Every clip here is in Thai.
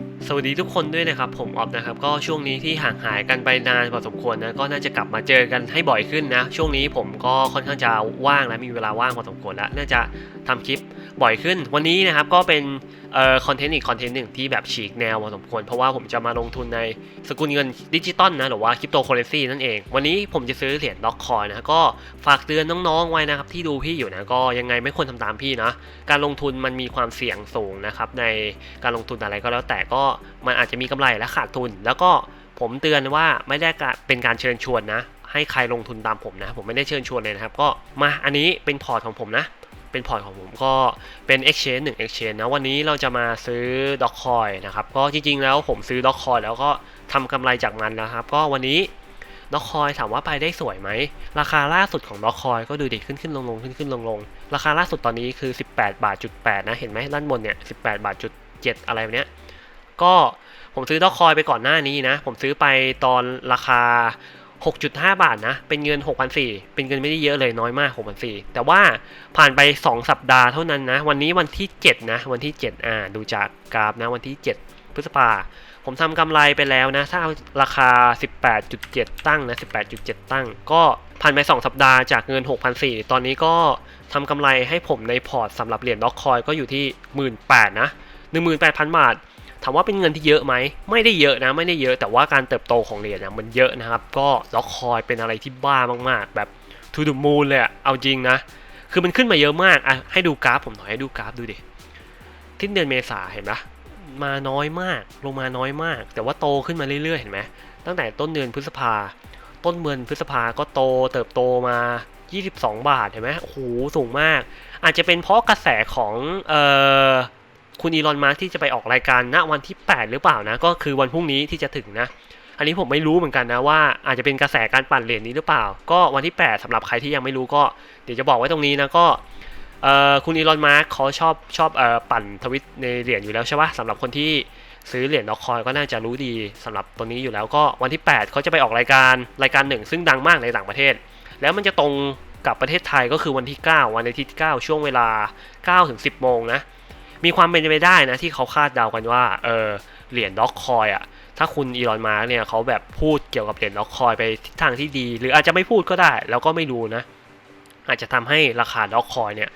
Thank you. สวัสดีทุกคนด้วยนะครับ ผมออฟนะครับ ก็ช่วงนี้ที่ห่างหายกันไปนานพอสมควรนะก็น่าจะกลับมาเจอกันให้บ่อยขึ้นนะ ช่วงนี้ผมก็ค่อนข้างจะว่างและมีเวลาว่างพอสมควรแล้วน่าจะทำคลิปบ่อยขึ้น วันนี้นะครับก็เป็นเอ่อคอนเทนต์อีกคอนเทนต์หนึ่งที่แบบฉีกแนวพอสมควร เพราะว่าผมจะมาลงทุนในสกุลเงินดิจิตอลนะหรือว่าคริปโตเคอเรนซีนั่นเอง วันนี้ผมจะซื้อเหรียญด็อกคอยนะก็ฝากเตือนน้องๆไว้นะครับที่ดูพี่อยู่นะก็ยังไงไม่ควรทำตามพี่นะการลงทุนมันมีความเสี่ยงสูงนะครับในการลงทุนอะไรก็แล้วแต่ก็มันอาจจะมีกำไรและขาดทุน แล้วก็ผมเตือนว่าไม่ได้เป็นการเชิญชวนนะ ให้ใครลงทุนตามผมนะ ผมไม่ได้เชิญชวนเลยนะครับ ก็มาอันนี้เป็นพอร์ตของผมนะ เป็นพอร์ตของผมก็เป็น exchange 1 exchange นะ วันนี้เราจะมาซื้อดอกคอยนะครับ ก็จริงๆแล้วผมซื้อดอกคอยแล้วก็ทำกำไรจากมันนะครับ ก็วันนี้ดอกคอยถามว่าไปได้สวยไหม ราคาล่าสุดของดอกคอยก็ดูดิขึ้นขึ้นลงลงขึ้นขึ้นลงลงราคาล่าสุดตอนนี้คือ 18 บาทจุด8นะ เห็นไหมด้านบนเนี่ย 18 บาทจุด7อะไรแบบเนี้ย ก็ผมซื้อดอกคอยไปก่อนหน้านี้นะ ผมซื้อไปตอนราคา 6.5 บาทนะ เป็นเงิน 6,400 เป็นเงินไม่ได้เยอะเลยน้อยมาก 6,400 แต่ว่าผ่านไป 2 สัปดาห์เท่านั้นนะ วันนี้วันที่ 7 นะ วันที่ 7 อ่า ดูจากกราฟนะ วันที่ 7 พฤษภา ผมทำกำไรไปแล้วนะ ถ้าเอาราคา 18.7 ตั้งนะ 18.7 ตั้ง ก็ผ่านไป 2 สัปดาห์จากเงิน 6,400 ตอนนี้ก็ทำกำไรให้ผมในพอร์ตสำหรับเหรียญด็อกคอยก็อยู่ที่ 18,000นะ 18,000 บาท ถามว่าเป็นเงินที่เยอะไหม ไม่ได้เยอะนะไม่ได้เยอะแต่ว่าการเติบโตของเหรียญนะมันเยอะนะครับ ก็ล็อกคอยเป็นอะไรที่บ้ามากๆ แบบ to the moon เลยอะเอาจริงนะ คือมันขึ้นมาเยอะมากอะให้ดูกราฟผมหน่อยให้ดูกราฟดูดิทิ้นเดือนเมษาเห็นปะมาน้อยมากลงมาน้อยมาก แต่ว่าโตขึ้นมาเรื่อยๆเห็นไหมตั้งแต่ต้นเดือนพฤษภา ต้นเดือนพฤษภาก็โตเติบโตมา 22 บาทเห็นไหมโอ้โหสูงมาก อาจจะเป็นเพราะกระแสของเอ่อ คุณอีลอนมาร์กที่จะไปออกรายการณวันที่ 8 หรือเปล่านะ ก็คือวันพรุ่งนี้ที่จะถึงนะ อันนี้ผมไม่รู้เหมือนกันนะว่าอาจจะเป็นกระแสการปั่นเหรียญนี้หรือเปล่า ก็วันที่ 8สำหรับใครที่ยังไม่รู้ก็เดี๋ยวจะบอกไว้ตรงนี้นะก็คุณอีลอนมาร์กเขาชอบชอบอปั่นทวิตในเหรียญอยู่แล้วใช่ปะสำหรับคนที่ซื้อเหรียญดอกคอยก็น่าจะรู้ดีสำหรับตัวนี้อยู่แล้วก็วันที่ 8 เขาจะไปออกรายการรายการหนึ่ง ซึ่งดังมากในต่างประเทศ แล้วมันจะตรงกับประเทศไทยก็คือวันที่ 9 วันอาทิตย์9ช่วงเวลา9ถึง10 โมงนะ มีความเป็นไปได้นะที่เขาคาดเดากันว่าเออเหรียญด็อกคอยอะถ้าคุณอีลอนมาร์กเนี่ยเขาแบบพูดเกี่ยวกับเหรียญด็อกคอยไปทิศทางที่ดี หรืออาจจะไม่พูดก็ได้ แล้วก็ไม่รู้นะ อาจจะทำให้ราคาด็อกคอยเนี่ย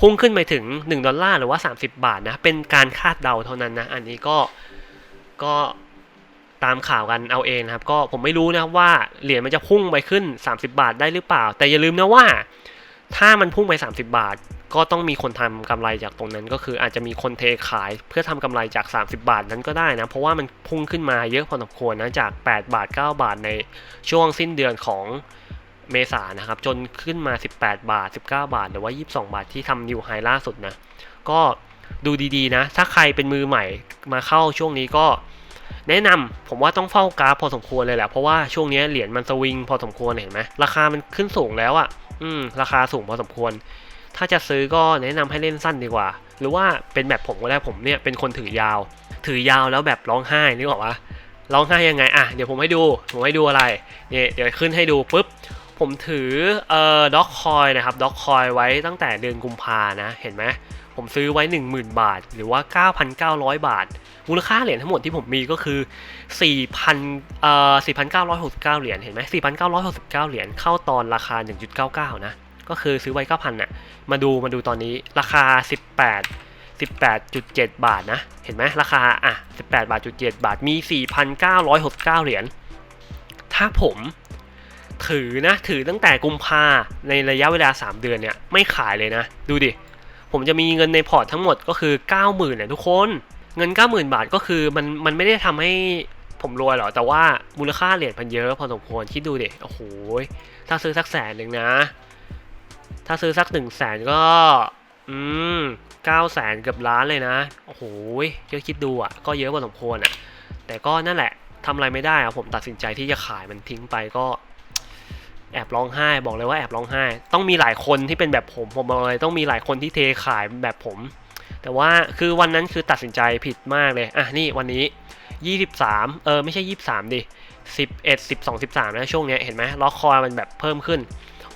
พุ่งขึ้นไปถึง 1 ดอลลาร์หรือว่า 30 บาทนะ เป็นการคาดเดาเท่านั้นนะ อันนี้ก็ก็ตามข่าวกันเอาเองนะครับ ก็ผมไม่รู้นะว่าเหรียญมันจะพุ่งไปขึ้น 30 บาทได้หรือเปล่า แต่อย่าลืมนะว่า ถ้ามันพุ่งไป 30 บาท ก็ต้องมีคนทำกำไรจากตรงนั้นก็คืออาจจะมีคนเทขายเพื่อทำกำไรจาก 30 บาทนั้นก็ได้นะ เพราะว่ามันพุ่งขึ้นมาเยอะพอสมควรนะจาก 8 บาท 9 บาทในช่วงสิ้นเดือนของเมษานะครับ จนขึ้นมา 18 บาท 19 บาท หรือว่า 22 บาทที่ทำนิวไฮล่าสุดนะ ก็ดูดีๆนะ ถ้าใครเป็นมือใหม่มาเข้าช่วงนี้ก็แนะนำผมว่าต้องเฝ้ากราฟพอสมควรเลยแหละ เพราะว่าช่วงนี้เหรียญมันสวิงพอสมควรเห็นไหมราคามันขึ้นสูงแล้วอะ่ะอืมราคาสูงพอสมควร ถ้าจะซื้อก็แนะนำให้เล่นสั้นดีกว่า หรือว่าเป็นแบบผมก็ได้ผมเนี่ยเป็นคนถือยาว ถือยาวแล้วแบบร้องไห้นึกออกปะร้องไห้ยังไงอะเดี๋ยวผมให้ดูผมให้ดูอะไรเนี่ยเดี๋ยวขึ้นให้ดูปุ๊บผมถือเอ่อด็อกคอยนะครับด็อกคอยไว้ตั้งแต่เดือนกุมภานะเห็นไหมผมซื้อไว้ 10,000 บาท หรือว่า 9,900 บาท มูลค่าเหรียญทั้งหมดที่ผมมีก็คือ4,000เอ่อ4,969 เหรียญเห็นไหม4,969 เหรียญเข้าตอนราคา 1.99 นะ ก็คือซื้อไว้9,000น่ะมาดูมาดูตอนนี้ราคา 18 18.7 บาทนะ เห็นไหมราคาอะ18บาทจุด7บาทมี 4,969 เหรียญถ้าผมถือนะถือตั้งแต่กุมภาในระยะเวลา 3 เดือนเนี่ยไม่ขายเลยนะ ดูดิ ผมจะมีเงินในพอร์ตทั้งหมดก็คือ 90,000เนี่ยทุกคน เงิน 90,000 บาทก็คือมันมันไม่ได้ทำให้ผมรวยหรอกแต่ว่ามูลค่าเหรียญมันเยอะพอสมควรคิดดูดิโอ้โหถ้าซื้อสักแสนหนึ่งนะ ถ้าซื้อสักหนึ่งแสนก็ อืมเก้าแสนเกือบล้านเลยนะ โอ้โหเยอะคิดดูอะ ก็เยอะพอสมควรอะ แต่ก็นั่นแหละทำอะไรไม่ได้อะผมตัดสินใจที่จะขายมันทิ้งไปก็ แอบร้องไห้ บอกเลยว่าแอบร้องไห้ ต้องมีหลายคนที่เป็นแบบผมผมบอกเลยต้องมีหลายคนที่เทขายแบบผม แต่ว่าคือวันนั้นคือตัดสินใจผิดมากเลยอะนี่วันนี้ 23 เออไม่ใช่ 23ดิ11 12 13นะช่วงเนี้ยเห็นไหมล็อกคอยมันแบบเพิ่มขึ้น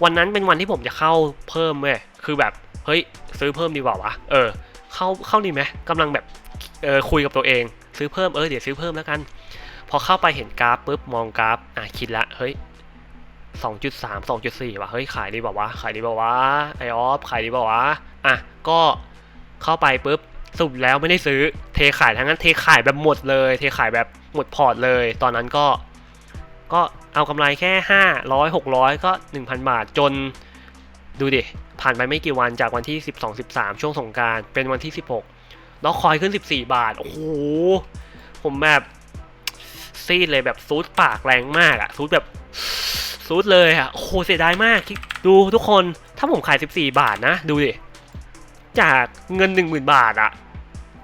วันนั้นเป็นวันที่ผมจะเข้าเพิ่มเว้ยคือแบบเฮ้ยซื้อเพิ่มดีกว่าวะเออ เข้าเข้าดีไหมกำลังแบบเออคุยกับตัวเอง ซื้อเพิ่มเออเดี๋ยวซื้อเพิ่มแล้วกัน พอเข้าไปเห็นกราฟปุ๊บมองกราฟอะคิดละเฮ้ยสองจุดสามสองจุดสี่ว่ะเฮ้ยขายดีเปล่าวะขายดีเปล่าวะไอออฟขายดีเปล่าวะอะก็เข้าไปปุ๊บสรุปแล้วไม่ได้ซื้อเทขายทั้งนั้นเทขายแบบหมดเลย เทขายแบบหมดพอร์ตเลย ตอนนั้นก็ ก็เอากำไรแค่ 500 600 ก็ 1,000 บาทจนดูดิ ผ่านไปไม่กี่วันจากวันที่ 12 13 ช่วงสงการเป็นวันที่ 16 แล้วคอยขึ้น 14 บาท โอ้โห ผมแบบซีดเลยแบบซูดปากแรงมากอะซูดแบบซูดเลยอะโอ้โหเสียดายมาก ดูทุกคนถ้าผมขาย 14 บาทนะ ดูดิ จากเงิน 10,000 บาทอะ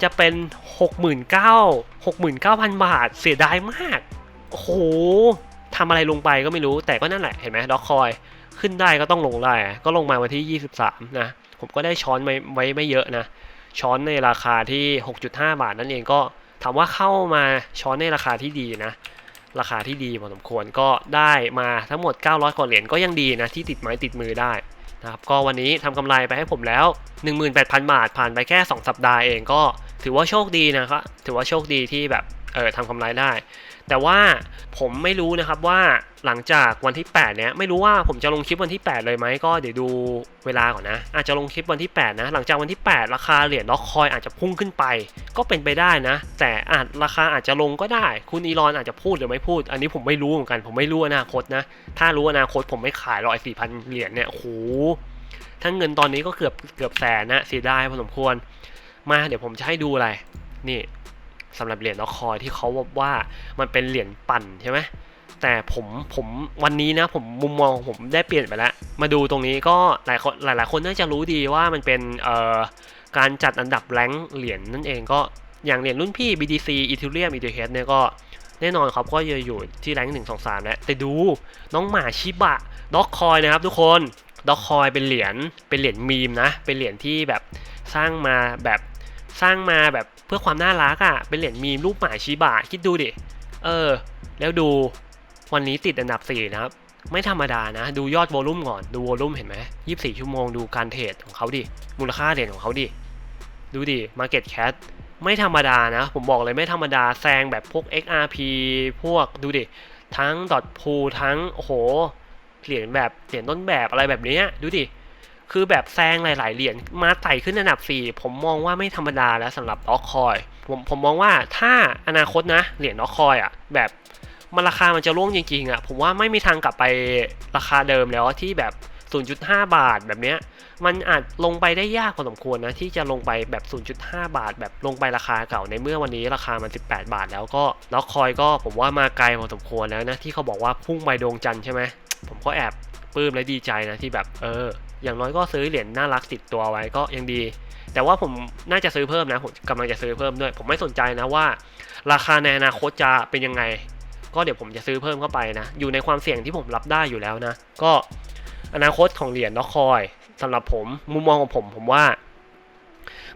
จะเป็น 69 69,000 บาท เสียดายมาก โอ้โห ทำอะไรลงไปก็ไม่รู้แต่ก็นั่นแหละเห็นไหมด็อกคอยขึ้นได้ก็ต้องลงได้ ก็ลงมาวันที่ 23 นะ ผมก็ได้ช้อนไว้ไว้ไม่เยอะนะ ช้อนในราคาที่ 6.5 บาทนั่นเองก็ถามว่าเข้ามาช้อนในราคาที่ดีนะ ราคาที่ดีพอสมควรก็ได้มาทั้งหมด 900กว่าเหรียญก็ยังดีนะ ที่ติดไม้ติดมือได้นะครับก็วันนี้ทำกำไรไปให้ผมแล้ว 18,000 บาทผ่านไปแค่ 2 สัปดาห์เองก็ถือว่าโชคดีนะครับถือว่าโชคดีที่แบบเออทำกำไรได้ แต่ว่าผมไม่รู้นะครับว่าหลังจากวันที่ 8 เนี้ยไม่รู้ว่าผมจะลงคลิปวันที่ 8 เลยไหมก็เดี๋ยวดูเวลาก่อนนะ อาจจะลงคลิปวันที่ 8 นะ หลังจากวันที่ 8 ราคาเหรียญล็อกคอยอาจจะพุ่งขึ้นไป ก็เป็นไปได้นะ แต่อาจราคาอาจจะลงก็ได้ คุณอีลอนอาจจะพูดหรือไม่พูด อันนี้ผมไม่รู้เหมือนกัน ผมไม่รู้อนาคตนะ ถ้ารู้อนาคตผมไม่ขายร้อยสี่พันเหรียญเนี่ยโอ้โหถ้าเงินตอนนี้ก็เกือบเกือบแสนนะเสียดายพอสมควร มาเดี๋ยวผมจะให้ดูอะไรนี่ สำหรับเหรียญล็อกคอยที่เขาบอกว่ามันเป็นเหรียญปั่นใช่ไหมแต่ผมผมวันนี้นะผมมุมมองของผมได้เปลี่ยนไปแล้ว มาดูตรงนี้ก็หลายคนหลายๆคนน่าจะรู้ดีว่ามันเป็นเอ่อการจัดอันดับแรงเหรียญนั่นเองก็อย่างเหรียญรุ่นพี่ BTC Ethereum ETH เนี่ยก็แน่นอนครับก็จะอยู่ที่แรงหนึ่งสองสามแล้วแต่ดูน้องหมาชิบะด็อกคอยนะครับทุกคนด็อกคอยเป็นเหรียญเป็นเหรียญมีมนะ เป็นเหรียญที่แบบสร้างมาแบบสร้างมาแบบ เพื่อความน่ารักอะ่ะเป็นเหรียญมีรูปหมาชิบะคิดดูดิ เออ แล้วดูวันนี้ติดอันดับ4นะครับ ไม่ธรรมดานะ ดูยอดโวลุ่มก่อน ดูโวลุ่มเห็นไหม24ชั่วโมงดูการเทรดของเขาดิ มูลค่าเหรียญของเขาดิ ดูดิ Market Cap ไม่ธรรมดานะ ผมบอกเลยไม่ธรรมดาแซงแบบพวก XRP พวกดูดิ ทั้ง dot pool ทั้ง โอ้โห เหรียญแบบเหรียญต้นแบบอะไรแบบนี้ดูดิ คือแบบแซงหลาย ๆ เหรียญมาไต่ขึ้นอันดับ 4 ผมมองว่าไม่ธรรมดาแล้วสำหรับด็อกคอยผมผมมองว่าถ้าอนาคตนะเหรียญด็อกคอยอะแบบมันราคามันจะร่วงจริง ๆ อะ ผมว่าไม่มีทางกลับไปราคาเดิมแล้วที่แบบ 0.5 บาทแบบเนี้ยมันอาจลงไปได้ยากพอสมควรนะ ที่จะลงไปแบบ 0.5 บาท แบบลงไปราคาเก่าในเมื่อวันนี้ราคามัน 18 บาท แล้วก็แล้วคอยก็ผมว่ามาไกลพอสมควรแล้วนะที่เขาบอกว่าพุ่งไปดวงจันทร์ใช่ไหมผมก็แอบปลื้มและดีใจนะที่แบบเออ อย่างน้อยก็ซื้อเหรียญน่ารักติดตัวไว้ก็ยังดี แต่ว่าผมน่าจะซื้อเพิ่มนะผมกำลังจะซื้อเพิ่มด้วย ผมไม่สนใจนะว่า ราคาในอนาคตจะเป็นยังไง ก็เดี๋ยวผมจะซื้อเพิ่มเข้าไปนะ อยู่ในความเสี่ยงที่ผมรับได้อยู่แล้วนะ ก็อนาคตของเหรียญด็อกคอยสำหรับผมมุมมองของผมผมว่า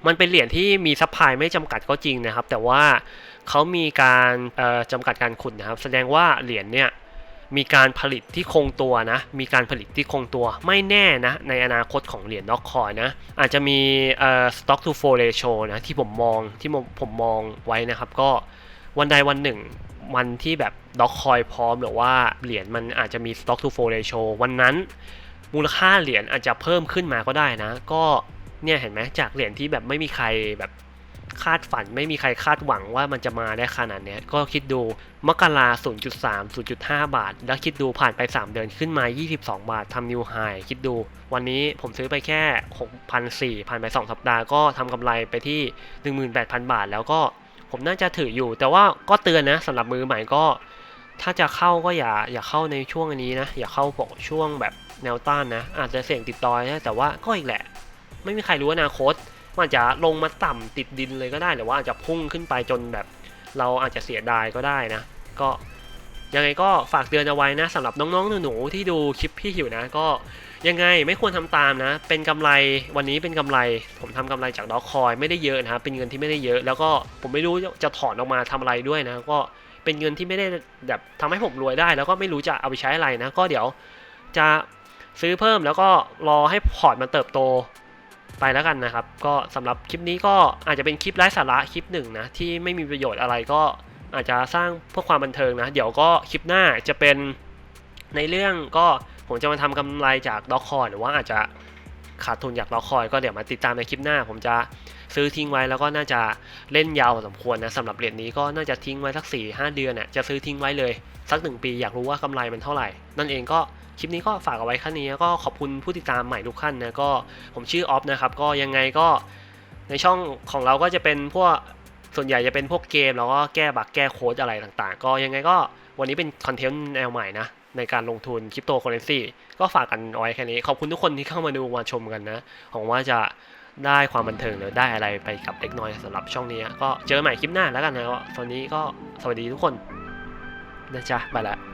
มันเป็นเหรียญที่มีซัพพลายไม่จำกัดก็จริงนะครับ แต่ว่าเขามีการจำกัดการขุดนะครับ แสดงว่าเหรียญเนี่ย มีการผลิตที่คงตัวนะ มีการผลิตที่คงตัวไม่แน่นะ ในอนาคตของเหรียญด็อกคอยนะ อาจจะมีเอ่อ stock to flow ratio นะ ที่ผมมองที่ผมผมมองไว้นะครับ ก็วันใดวันหนึ่งวันที่แบบด็อกคอยพร้อมหรือว่าเหรียญมันอาจจะมี stock to flow ratio วันนั้น มูลค่าเหรียญอาจจะเพิ่มขึ้นมาก็ได้นะ ก็เนี่ยเห็นไหมจากเหรียญที่แบบไม่มีใครแบบ คาดฝันไม่มีใครคาดหวังว่ามันจะมาได้ขนาดนี้ก็คิดดูมกรา0.3 0.5 บาท แล้วคิดดูผ่านไป 3 เดือนขึ้นมา 22 บาททำนิวไฮคิดดู วันนี้ผมซื้อไปแค่ 6,400ผ่านไป 2 สัปดาห์ก็ทำกำไรไปที่ 18,000 บาท แล้วก็ผมน่าจะถืออยู่ แต่ว่าก็เตือนนะสำหรับมือใหม่ก็ ถ้าจะเข้าก็อย่าอย่าเข้าในช่วงนี้นะ อย่าเข้าปกช่วงแบบแนวต้านนะ อาจจะเสี่ยงติดดอยนะแต่ว่าก็อีกแหละ ไม่มีใครรู้อนาคต มันจะลงมาต่ำติดดินเลยก็ได้หรือว่าอาจจะพุ่งขึ้นไปจนแบบ เราอาจจะเสียดายก็ได้นะ ก็ยังไงก็ฝากเตือนเอาไว้นะสำหรับน้องๆหนูๆที่ดูคลิปพี่อยู่นะ ก็ยังไงไม่ควรทำตามนะ เป็นกำไรวันนี้เป็นกำไร ผมทำกำไรจากดอกคอยไม่ได้เยอะนะครับเป็นเงินที่ไม่ได้เยอะ แล้วก็ผมไม่รู้จะถอนออกมาทำอะไรด้วยนะ ก็เป็นเงินที่ไม่ได้แบบทำให้ผมรวยได้ แล้วก็ไม่รู้จะเอาไปใช้อะไรนะ ก็เดี๋ยวจะซื้อเพิ่มแล้วก็รอให้พอร์ตมันเติบโต ไปแล้วกันนะครับ ก็สำหรับคลิปนี้ก็อาจจะเป็นคลิปไร้สาระคลิปหนึ่งนะที่ไม่มีประโยชน์อะไรก็อาจจะสร้างเพื่อความบันเทิงนะ เดี๋ยวก็คลิปหน้าจะเป็นในเรื่องก็ผมจะมาทำกำไรจากด็อกคอยหรือว่าอาจจะขาดทุนจากด็อกคอยก็เดี๋ยวมาติดตามในคลิปหน้า ผมจะซื้อทิ้งไว้แล้วก็น่าจะเล่นยาวสมควรนะสำหรับเหรียญนี้ก็น่าจะทิ้งไว้สัก4 5 เดือนน่ะจะซื้อทิ้งไว้เลย สักหนึ่งปีอยากรู้ว่ากำไรมันเท่าไหร่ นั่นเองก็ คลิปนี้ก็ฝากเอาไว้แค่นี้ก็ขอบคุณผู้ติดตามใหม่ทุกท่านนะก็ผมชื่อออฟนะครับก็ยังไงก็ในช่องของเราก็จะเป็นพวกส่วนใหญ่จะเป็นพวกเกมแล้วก็แก้บักแก้โค้ดอะไรต่างๆ ก็ยังไงก็วันนี้เป็นคอนเทนต์แนวใหม่นะในการลงทุนคริปโตเคอเรนซีก็ฝากกันเอาไว้แค่นี้ ขอบคุณทุกคนที่เข้ามาดูมาชมกันนะหวังว่าจะได้ความบันเทิงหรือได้อะไรไปกับเล็กน้อยสำหรับช่องนี้ ก็เจอกันใหม่คลิปหน้าแล้วกันนะตอนนี้ก็สวัสดีทุกคนนะจ๊ะไปละ